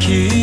que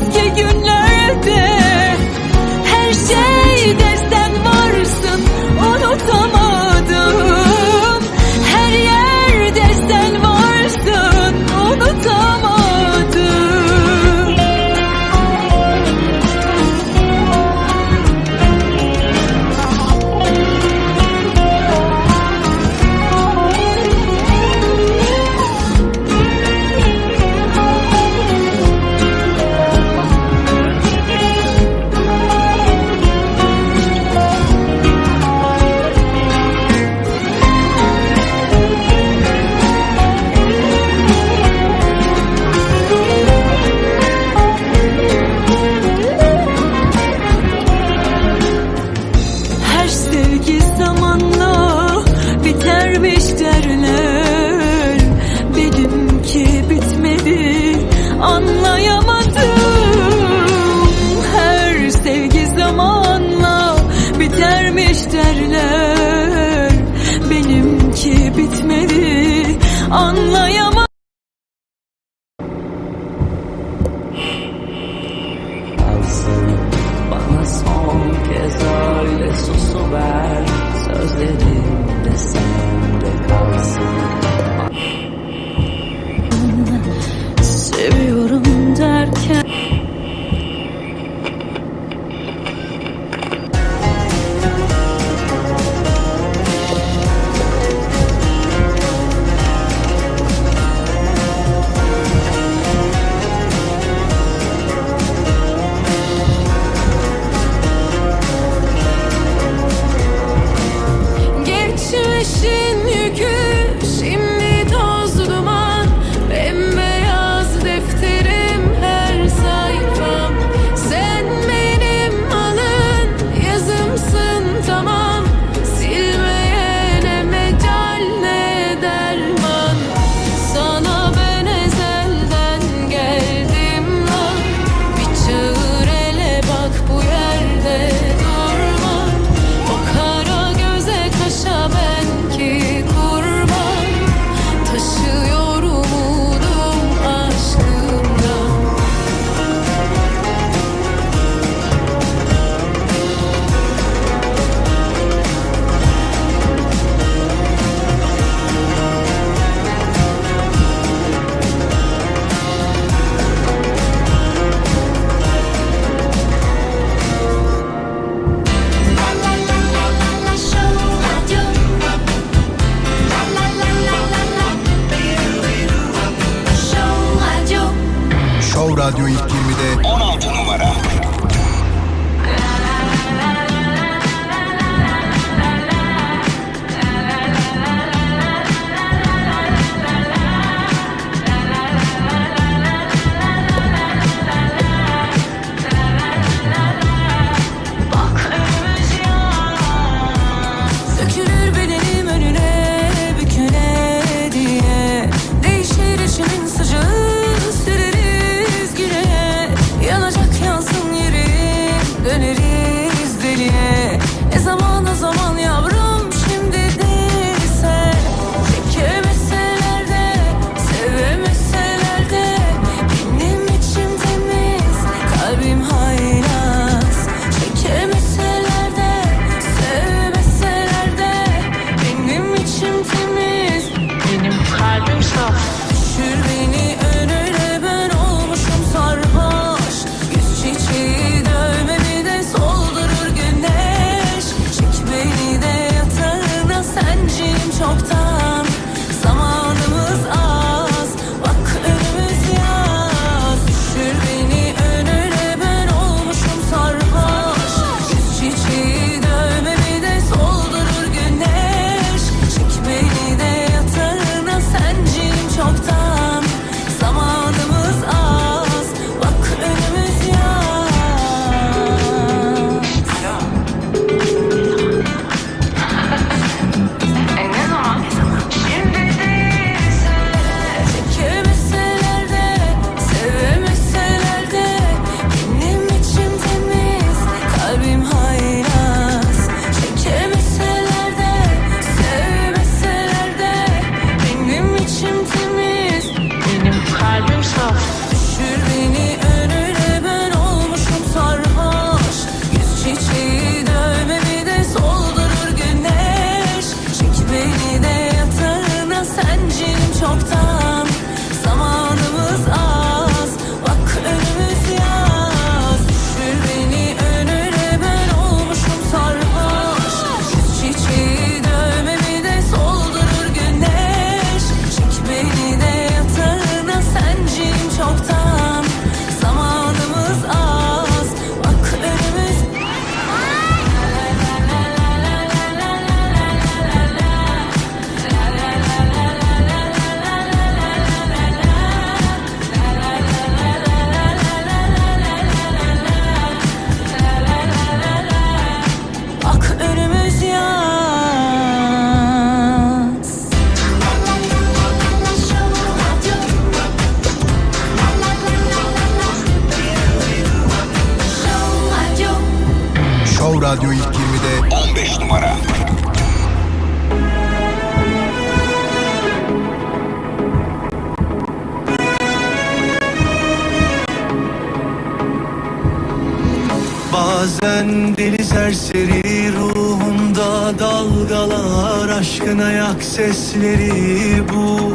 you. on my Aşkın ayak sesleri bu.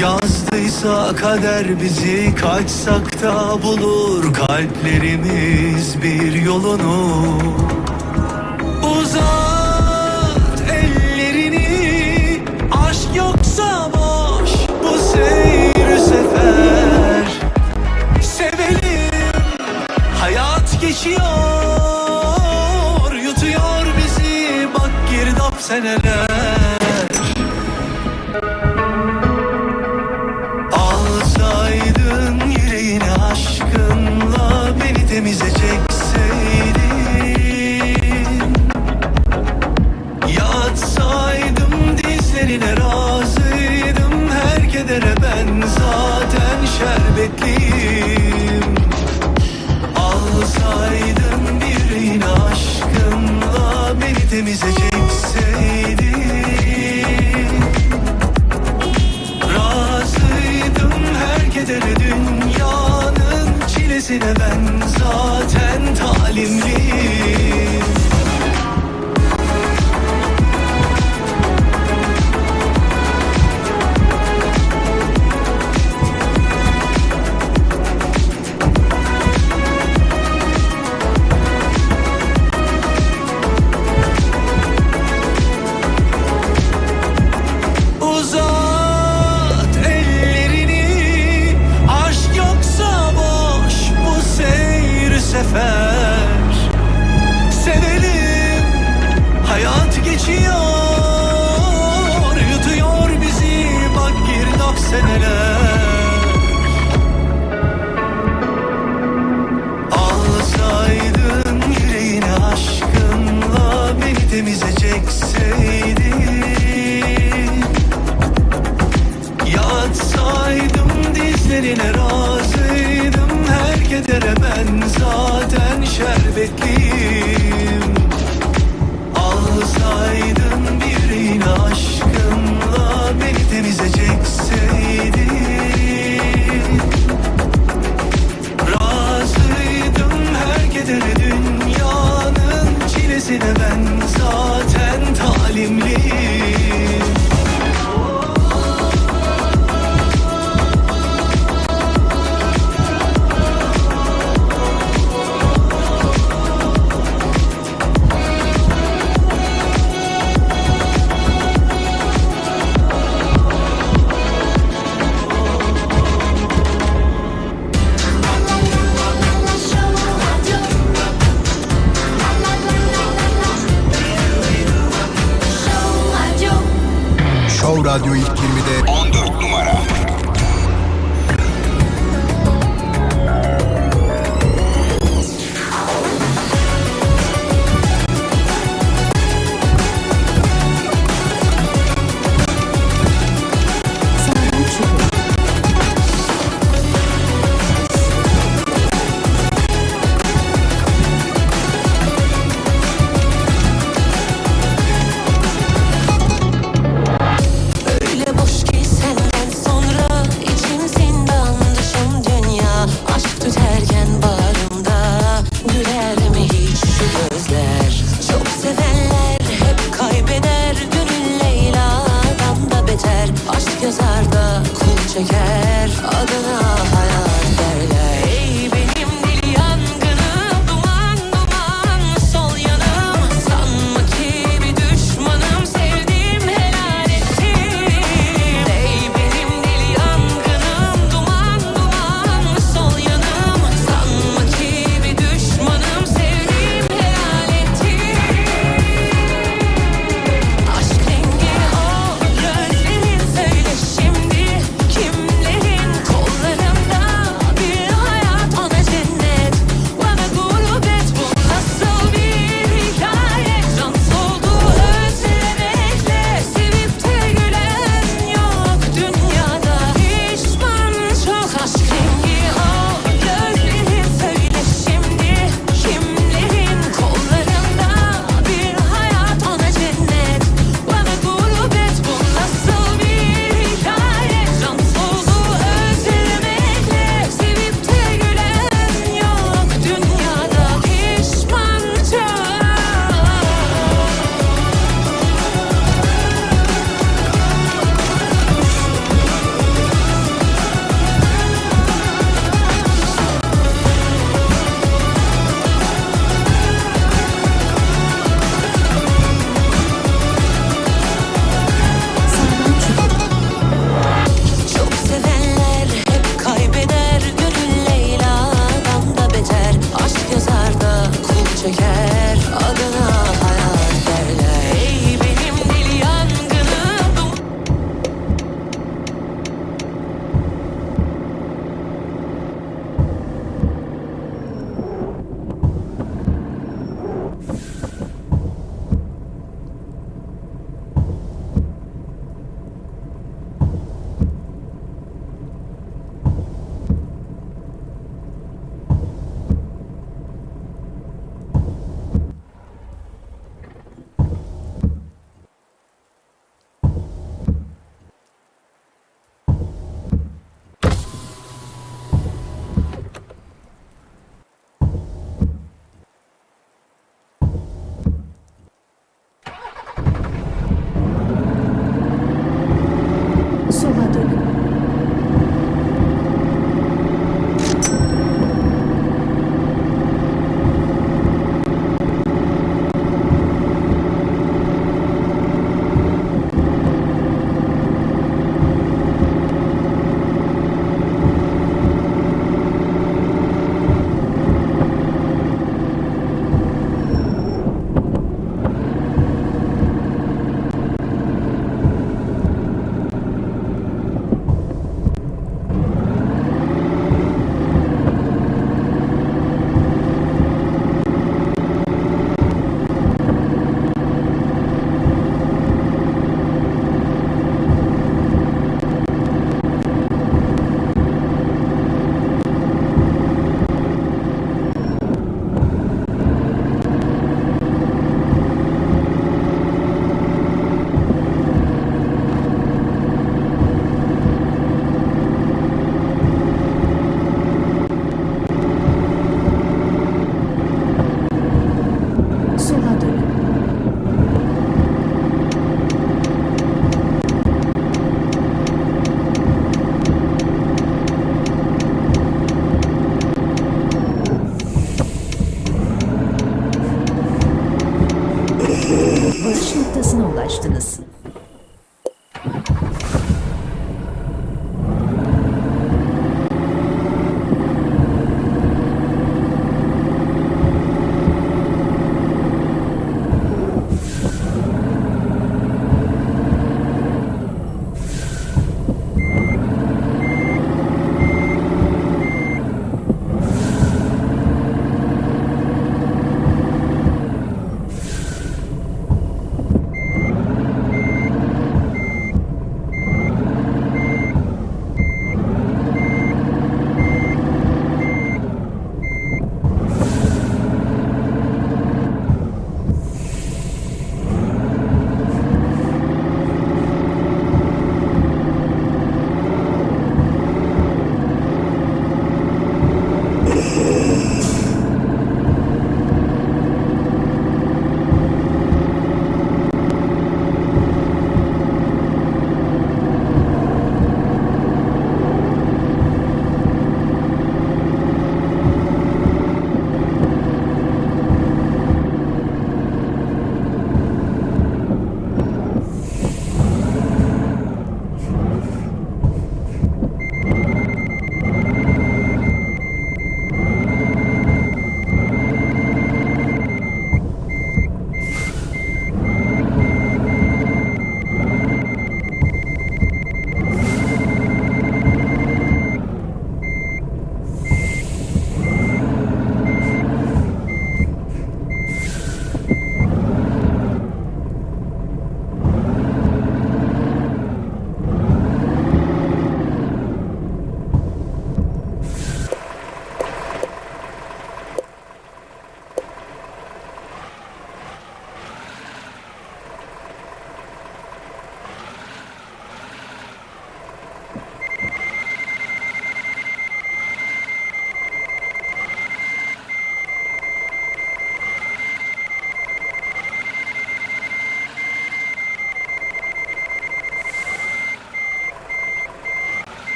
Yazdıysa kader bizi kaçsak da bulur. Kalplerimiz bir yolunu. Uzat ellerini. Aşk yoksa boş. Bu seyir sefer. Sevelim. Hayat geçiyor. seneler. Alsaydın yüreğini aşkınla beni temize çekseydin. Yatsaydım dizlerine razıydım her kedere ben zaten şerbetliyim sile ben.